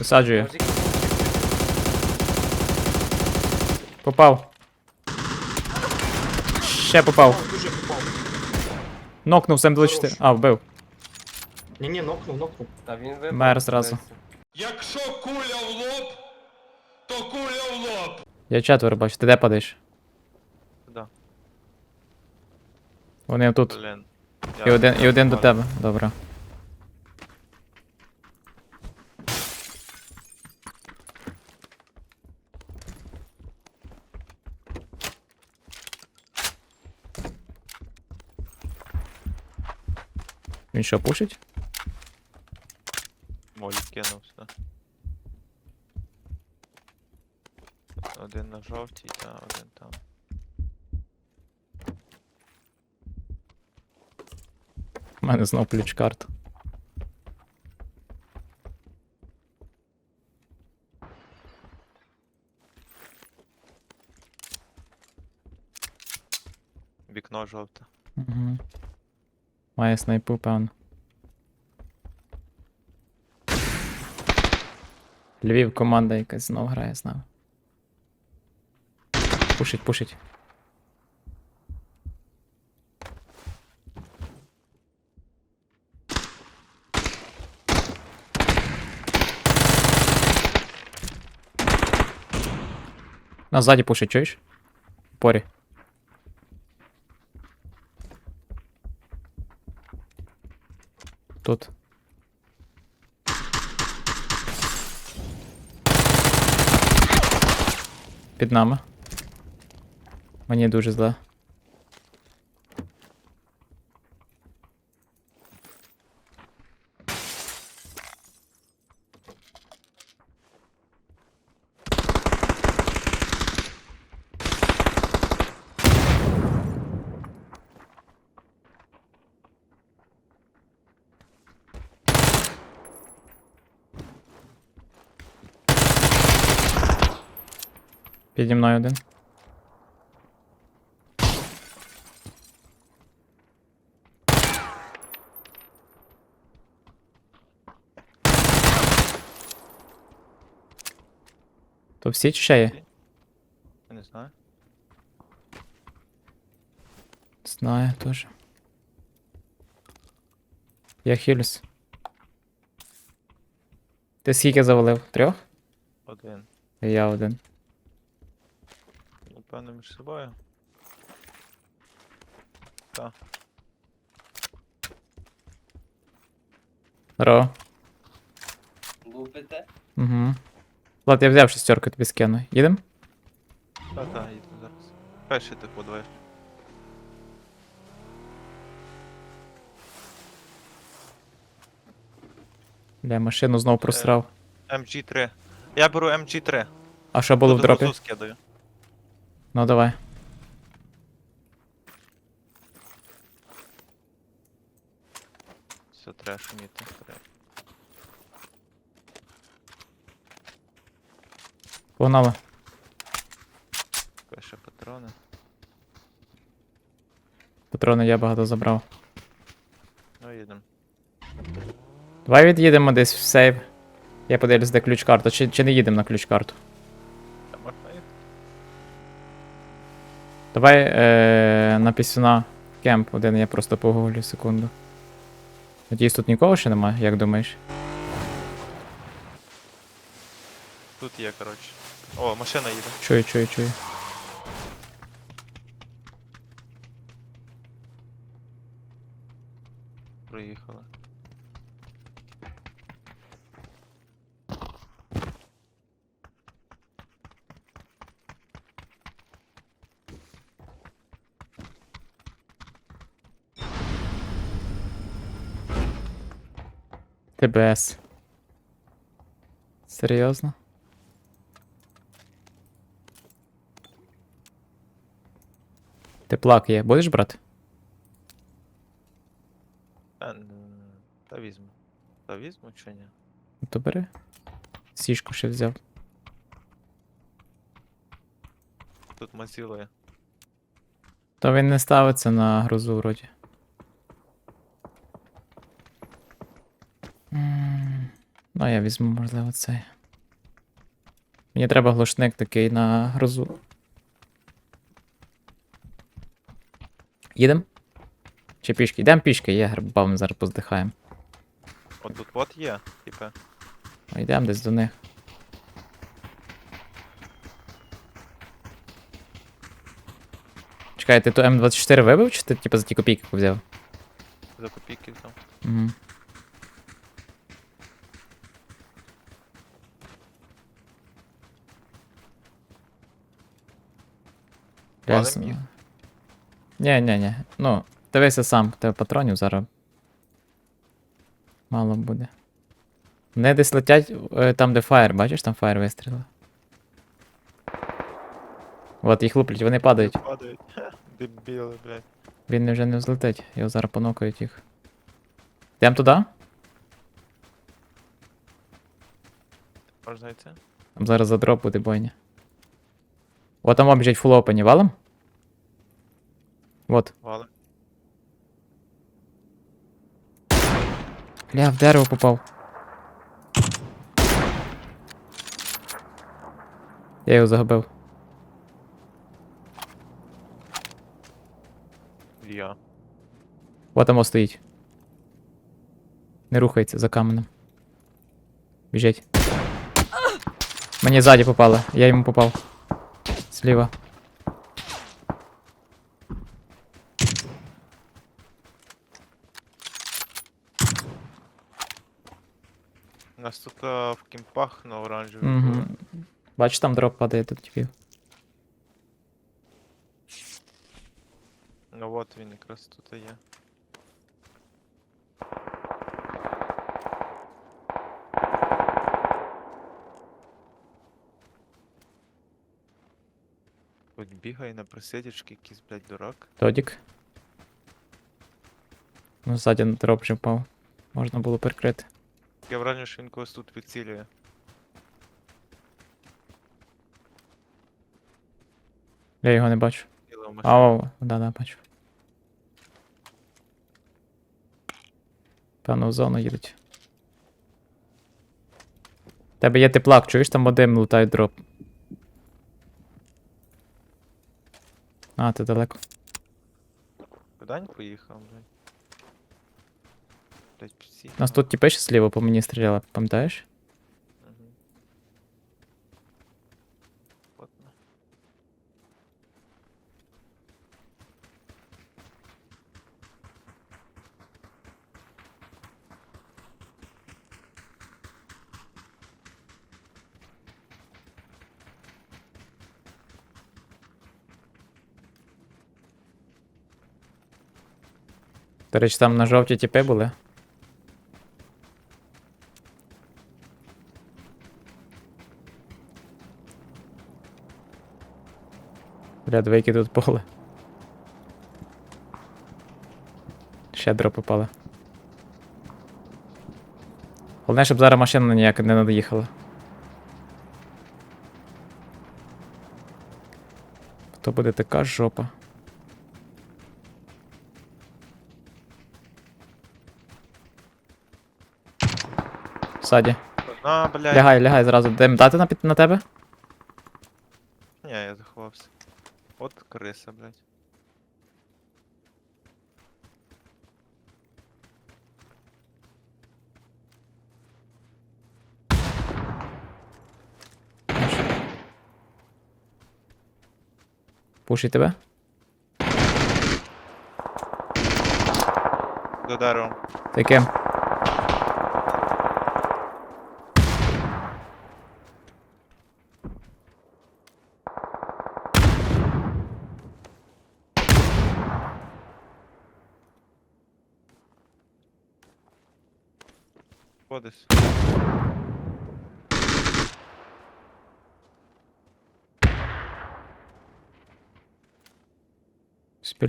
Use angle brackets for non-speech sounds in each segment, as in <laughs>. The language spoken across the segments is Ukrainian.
Висаджую. Попав. Ще попав. Дуже попав. Нокнув з М24. А, вбив. Ні, ні, нокнув, нокнув. Та він випав. Мер зразу. Якщо куля в лоб, то куля в лоб. Я четверо бачу, ти де падаєш? Куда? Вони тут. Блін. І один, і один до тебе. Добре. Він що, пушить? Молі кинувся. Один на жовтій, та один там. У мене знов ключ карт. Вікно жовте. Угу. Має снайпу, певно. Львів команда якась знов грає з нами. Пушить, пушить. На ззаді пушить, чуєш? Порі. Тут. Під нами. Мені дуже зле. Піді мною один. То всі чи ще є? Я не знаю. Знаю теж. Я хілюсь. Ти скільки завалив? Трьох? Один. І я один. Напевно між собою. Та. Ро. Лупите? Угу. Влад, я взяв шестерку, тобі скину. Їдем? Та, та, їду зараз. Перший ти подвоєш. Бля, машину знов просрав. MG3. Я беру MG3. А що було в дропі? скидаю. Ну давай. Все, треба шуміти. Треба. Погнали. Такої ще патрони. Патрони я багато забрав. Ну, їдемо. Давай від'їдемо десь в сейв. Я подивлюсь, де ключ карта. Чи, чи не їдемо на ключ карту? Та можна їхати. Давай е, на пісюна кемп один, я просто погуглю секунду. Надіюсь, тут нікого ще немає, як думаєш? Тут є, коротше. О, машина їде. Чую, чую, чую. ТБС. Серйозно? Теплак є. Будеш брати? Та, та візьму. Та візьму чи ні? Ну то бери. Сішку ще взяв. Тут мазіло є. То він не ставиться на грозу вроді. Ну, я візьму, можливо, цей. Мені треба глушник такий на грозу. Їдем? Чи пішки? Йдемо пішки, є гриба, ми зараз поздихаємо. От тут от є, типа. А йдемо десь до них. Чекай, ти ту М24 вибив, чи ти типу за ті копійки взяв? За копійки там. Угу. Палим їх? Ні, ні, ні. Ну, дивися сам, тебе патронів зараз. Мало буде. Вони десь летять е, там, де фаєр, бачиш, там фаєр вистрілив. От їх луплять, вони падають. Падають. Дебіли, блядь. Він вже не взлетить, його зараз понокають їх. Йдемо туди? Можна йти? Там зараз за дроп буде бойня. От там обіжать фул опені, валом? Вот. Вали. Ля, в дерево попав. Я його загубив. Я. Вот там стоїть. Не рухається за каменем. Біжить. Мені ззаді попало, я йому попав. Зліва. У нас тут а, в кімпах на оранжеві. Угу. було. Бачиш, там дроп падає тут типів. Ну от він якраз тут і є. Бігає на присидячки, якийсь, блядь, дурак. Тодік. Ну, ззаді на дроп вже впав. Можна було прикрити. Я враження, що він когось тут відцілює. Я його не бачу. А, о, да, да, бачу. Певно, в зону їдуть. Тебе є теплак, чуєш там один лутає дроп. А, ти далеко. Куда він поїхав, блядь? Блядь, нас тут тіпи ще зліва по мені стріляли, пам'ятаєш? Угу. Плотно. До речі, там на жовті тіпи були. Бля, двійки тут поле. Ще дроп попали. Головне, щоб зараз машина ніяка не надоїхала. То буде така жопа. Ззаді. А, блядь. Лягай, лягай зразу. Дем дати на, під- на тебе? Ні, я заховався. От криса, блядь. Пушить тебе? До дерева. Ти ким?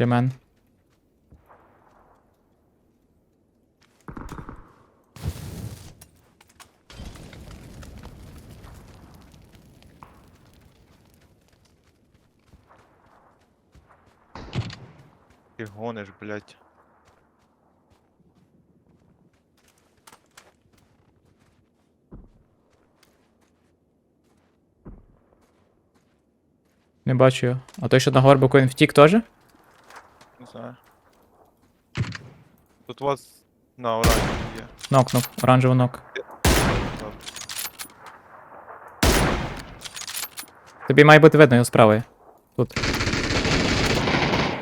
біля мене. Ти блядь. Не бачу його. А той, що на горбу коін втік теж? У вас на оранжеві є. Оранжево нок. Добре. Тобі має бути видно його справа. Тут.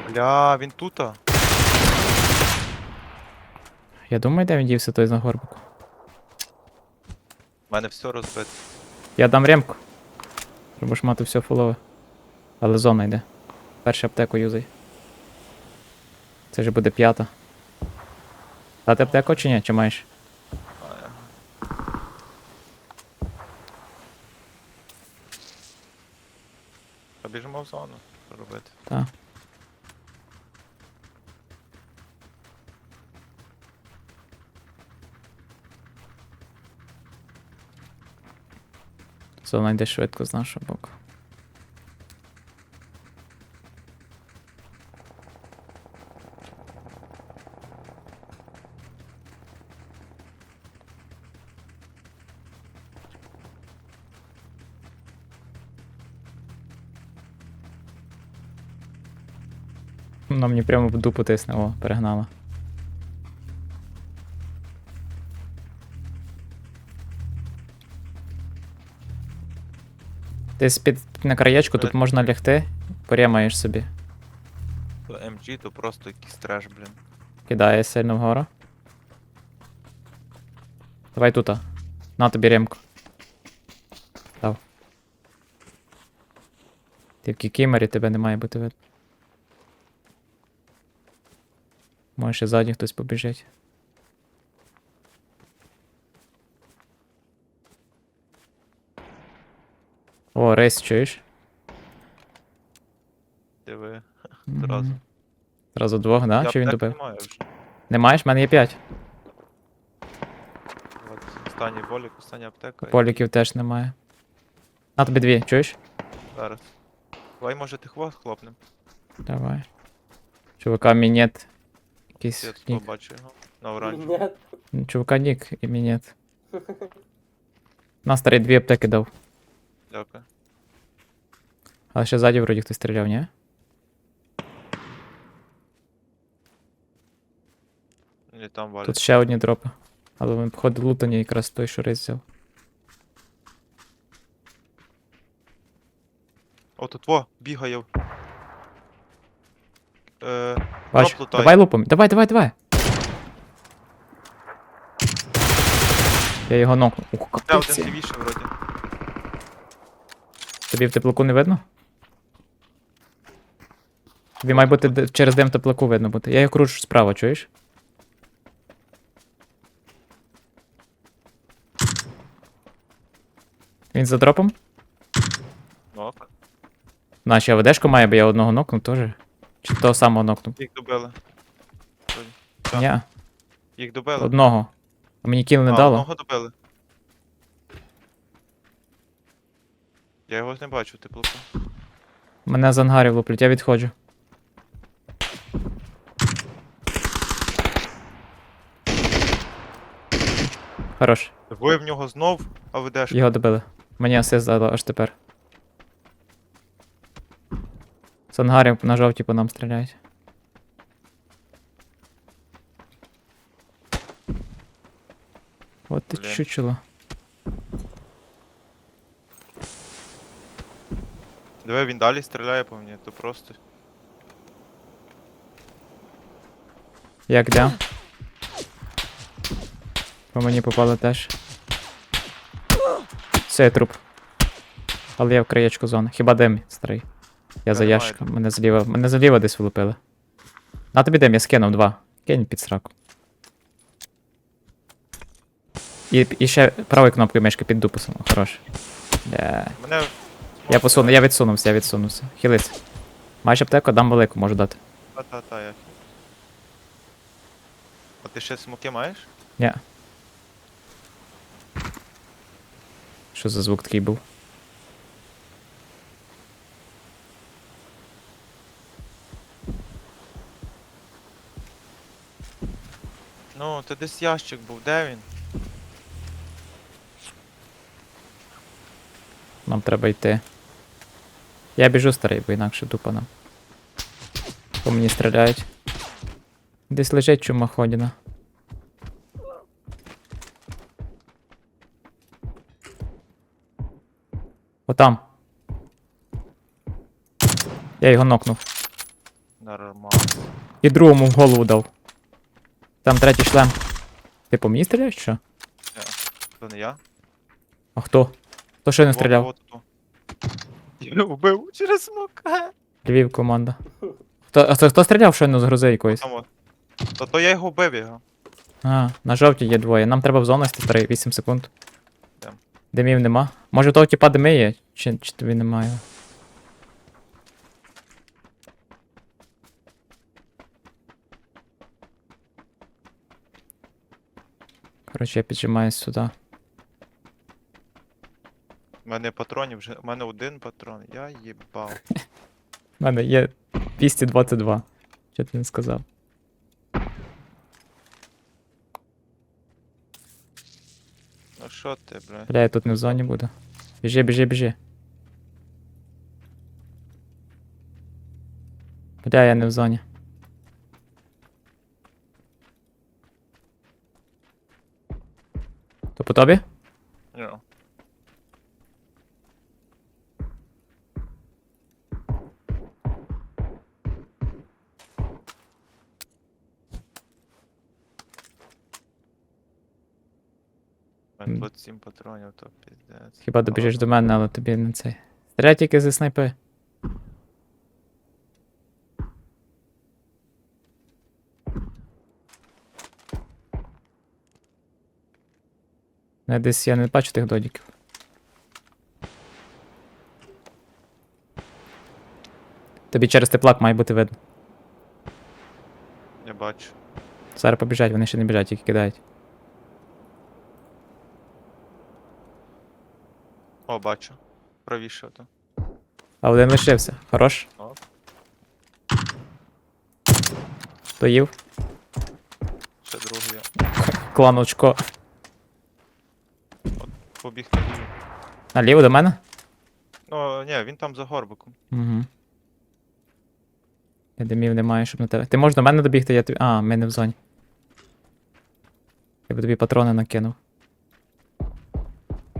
Бля, він тута. Я думаю, де він дівся той на горбику. У мене все розбито. Я дам ремку. Треба ж мати все фулове. Але зона йде. Першу аптеку юзай. Це ж буде п'ята. Дати аптеку чи ні? Чи маєш? Маю. Та біжимо в зону. Робити? Так. Зона йде швидко з нашого боку. Вона мені прямо в дупу тисне, о, перегнала. Десь під на краєчку тут Е. можна лягти, порямаєш собі. То MG, то просто якийсь треш, блін. Кидає сильно вгору. Давай тут. На тобі ремку. Дав. Ти в кікімері тебе не має бути видно. Може ще ззаді хтось побіжить. О, рейс чуєш? Диви. Зразу. Зразу двох, да? Я Чи він аптек добив? не вже. Не маєш? В мене є 5. От, останній болік, остання аптека. і Поліків теж немає. На тобі дві, чуєш? Зараз. Давай, може, ти хвост хлопнем. Давай. Чувака мінет. Якийсь Я тут нік. побачу його. На. Нет. Ну, Чувака нік і мінет. На старий дві аптеки дав. Дякую. Але ще ззаді вроді хтось стріляв, ні? І там валять. Тут ще одні дропи. Але вони, походу, лутані якраз той, що рейс взяв. О, тут во, бігає. Е, Бач, Дроп лутай. давай лупом. Давай, давай, давай. Я його нокну. Ух, де один капець. вроді. Тобі в теплаку не видно? Тобі має бути через дим в теплаку видно бути. Я його кручу справа, чуєш? Він за дропом? Нок. Наші АВДшку має, бо я одного нокнув теж. Чи того самого нокнув? Їх добили. Так. Ні, Їх добили. одного. А мені кіл не а, дало. одного добили. Я його не бачу, теплоку. Мене з ангарів луплять, я відходжу. Хорош. Двоє в нього знов, а ведеш. Його добили. Мені асист дало аж тепер. З ангарів на жовті по нам стріляють. От ти Блін. чучело. Диви, він далі стріляє по мені, то просто. Як де? По мені попало теж. Я труп. Але я в краєчку зони. Хіба дим старий. Я за ящиком. Мене зліва. Мене зліва десь влупили. На тобі дим, я скинув два. Кинь під сраку. І, і ще правою кнопкою мишки під дупу. Хорош. Yeah. Мене. Я посуну, я відсунувся, я відсунувся. Хилиться. Маєш аптеку, дам велику, можу дати. Та-та-та, я. А ти ще смоки маєш? Ні. Що за звук такий був? Ну, це десь ящик був, де він? Нам треба йти. Я біжу старий, бо інакше дупа нам. По мені стріляють. Десь лежить чумаходіна. Отам. Я його нокнув. Нормально. І другому в голову дав. Там третій шлем. Ти по мені стріляєш що? То не я? А хто? Хто ще не стріляв? Я вбив через смок. Львів команда. Хто, а це хто стріляв щойно з грози якоїсь? Там от. Та то я його вбив його. А, на жовтій є двоє. Нам треба в зону старий, 8 секунд. Йдем. Димів нема. Може того типа дими є? Чи, чи тобі немає? Коротше, я піджимаюсь сюди. У мене патронів вже. У мене один патрон. Я їбав. У мене є 222. Що ти не сказав? Ну що ти, бля? Бля, я тут не в зоні буду. Біжи, біжи, біжи. Бля, я не в зоні. То по тобі? Ну. У мене М. 27 патронів, то піздець. Хіба добіжиш Ладно. до мене, але тобі не цей. Стріляй тільки зі снайпи. Десь я не бачу тих додіків. Тобі через теплак має бути видно. Я бачу. Зараз побіжать, вони ще не біжать, тільки кидають. О, бачу. Правіше то. А один лишився. Хорош. Оп. Доїв. Ще другий. Клан очко. Побіг на ліву. Наліво до мене? Ну, ні, він там за горбиком. Угу. Я димів немає, щоб на тебе. Ти можеш до мене добігти, я тобі. А, ми не в зоні. Я би тобі патрони накинув.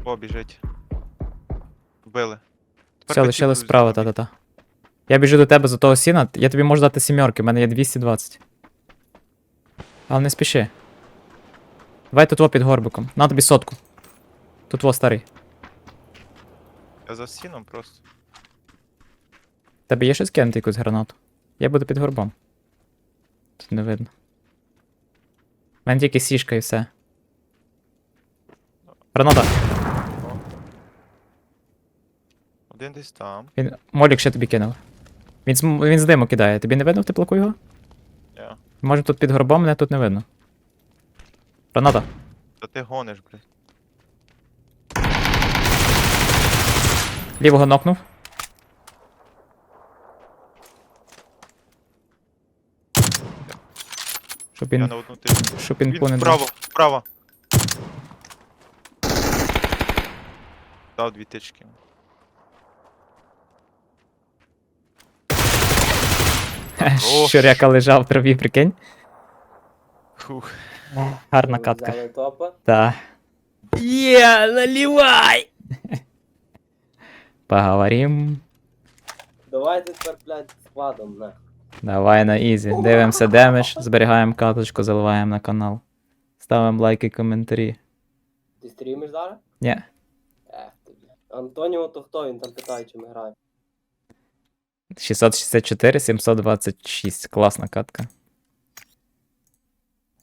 О, біжить. Вбили. Все, лишилось справа, та-та-та. Я біжу до тебе за того сіна, я тобі можу дати сімерки, в мене є 220. Але не спіши. Давай тут во під горбиком. На тобі сотку. Тут во старий. Я за стіном просто. Тебе є щось кинути якусь гранату? Я буду під горбом. Тут не видно. У мене тільки сішка і все. Граната. Один десь там. Він. Молік ще тобі кинув. Він з, він з диму кидає. Тобі не видно в теплаку його? Я. Може тут під горбом, мене тут не видно. Граната. Та ти гониш, блядь. Лівого нокнув. Щоб Я він, на одну тиждень. щоб він, Він пу вправо, вправо. Дав дві тички. <laughs> Хорош. Щуряка лежав в траві, прикинь. Фух. Гарна катка. Взяли топа. Є, наливай! <laughs> Поговорим. Давайте тепер, блядь, складом, на. Давай на ізі. Дивимося демедж, зберігаємо каточку, заливаємо на канал. Ставимо лайки, коментарі. Ти стрімиш зараз? Ні. Ех ти, блядь. Антоніо, то хто? Він там питає, чи ми граємо. 664, 726. Класна катка.